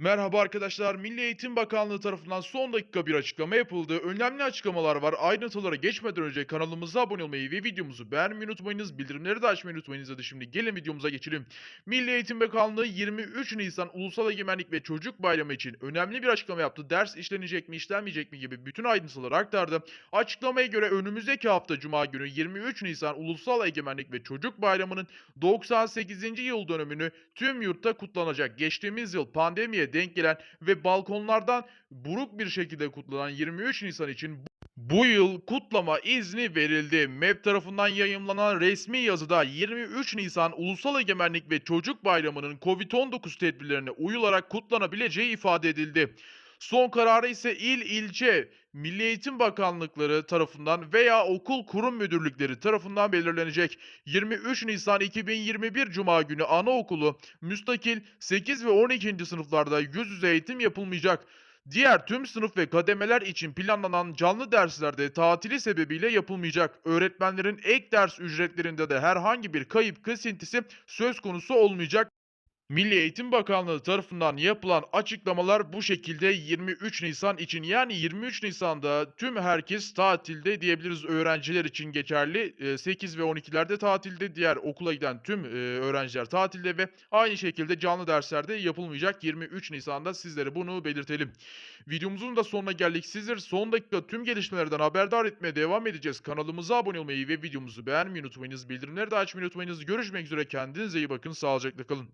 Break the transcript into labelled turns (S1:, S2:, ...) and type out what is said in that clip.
S1: Merhaba arkadaşlar. Milli Eğitim Bakanlığı tarafından son dakika bir açıklama yapıldı. Önemli açıklamalar var. Ayrıntılara geçmeden önce kanalımıza abone olmayı ve videomuzu beğenmeyi unutmayınız. Bildirimleri de açmayı unutmayınız. Hadi şimdi gelin videomuza geçelim. Milli Eğitim Bakanlığı 23 Nisan Ulusal Egemenlik ve Çocuk Bayramı için önemli bir açıklama yaptı. Ders işlenecek mi, işlenmeyecek mi gibi bütün ayrıntıları aktardı. Açıklamaya göre önümüzdeki hafta Cuma günü 23 Nisan Ulusal Egemenlik ve Çocuk Bayramı'nın 98. yıl dönümünü tüm yurtta kutlanacak. Geçtiğimiz yıl pandemiye denk gelen ve balkonlardan buruk bir şekilde kutlanan 23 Nisan için bu yıl kutlama izni verildi. MEP tarafından yayımlanan resmi yazıda 23 Nisan Ulusal Egemenlik ve Çocuk Bayramı'nın Covid-19 tedbirlerine uyularak kutlanabileceği ifade edildi. Son kararı ise il, ilçe, Milli Eğitim Bakanlıkları tarafından veya okul kurum müdürlükleri tarafından belirlenecek. 23 Nisan 2021 Cuma günü anaokulu, müstakil 8 ve 12. sınıflarda yüz yüze eğitim yapılmayacak. Diğer tüm sınıf ve kademeler için planlanan canlı derslerde tatili sebebiyle yapılmayacak. Öğretmenlerin ek ders ücretlerinde de herhangi bir kayıp kesintisi söz konusu olmayacak. Milli Eğitim Bakanlığı tarafından yapılan açıklamalar bu şekilde 23 Nisan için yani 23 Nisan'da tüm herkes tatilde diyebiliriz öğrenciler için geçerli. Eee, 8 ve 12'lerde tatilde diğer okula giden tüm eee, öğrenciler tatilde ve aynı şekilde canlı derslerde yapılmayacak 23 Nisan'da sizlere bunu belirtelim. Videomuzun da sonuna geldik. Sizleri son dakika tüm gelişmelerden haberdar etmeye devam edeceğiz. Kanalımıza abone olmayı ve videomuzu beğenmeyi unutmayınız. Bildirimleri de açmayı unutmayınız. Görüşmek üzere kendinize iyi bakın. Sağlıcakla kalın.